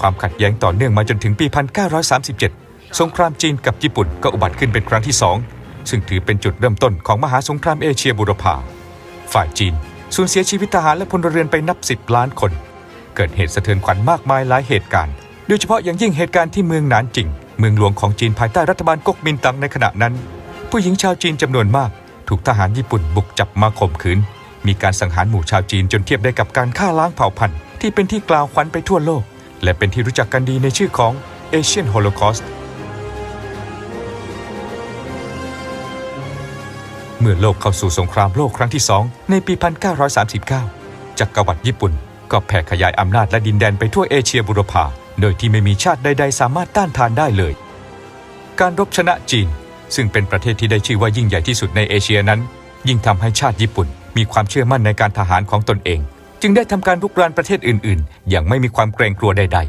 ความขัดแย้งต่อเนื่องมาจนถึงปี 1937 สงครามจีนกับญี่ปุ่นก็อุบัติขึ้นเป็นครั้งที่สองซึ่งถือเป็นจุดเริ่มต้นของมหาสงครามเอเชียบุรพาฝ่ายจีนสูญเสียชีวิตทหารและพลเรือนไปนับสิบล้านคน เกิดเหตุสะเทือนขวัญมากมายหลายเหตุการณ์ โดยเฉพาะอย่างยิ่งเหตุการณ์ที่เมืองหนานจิง เมืองหลวงของจีนภายใต้รัฐบาลก๊กมินตั๋งในขณะนั้น ผู้หญิงชาวจีนจำนวนมาก ถูกทหารญี่ปุ่นบุกจับมาข่มขืน มีการสังหารหมู่ชาวจีนจนเทียบได้กับการฆ่าล้างเผ่าพันธุ์ที่เป็นที่กล่าวขวัญไปทั่วโลก และเป็นที่รู้จักกันดีในชื่อของ Asian Holocaust เมื่อโลกเข้าสู่สงครามโลกครั้งที่สองในปี 1939 จักรวรรดิญี่ปุ่น ก็แผ่ขยายอำนาจและดินแดนไปทั่วเอเชียบุรพา โดยที่ไม่มีชาติใด ๆ สามารถต้านทานได้เลย การรบชนะจีน ซึ่งเป็นประเทศที่ได้ชื่อว่ายิ่งใหญ่ที่สุดในเอเชียนั้น ยิ่งทำให้ชาติญี่ปุ่น มีความเชื่อมั่นในการทหารของตนเอง จึงได้ทำการรุกรานประเทศอื่นๆ อย่างไม่มีความเกรงกลัวใด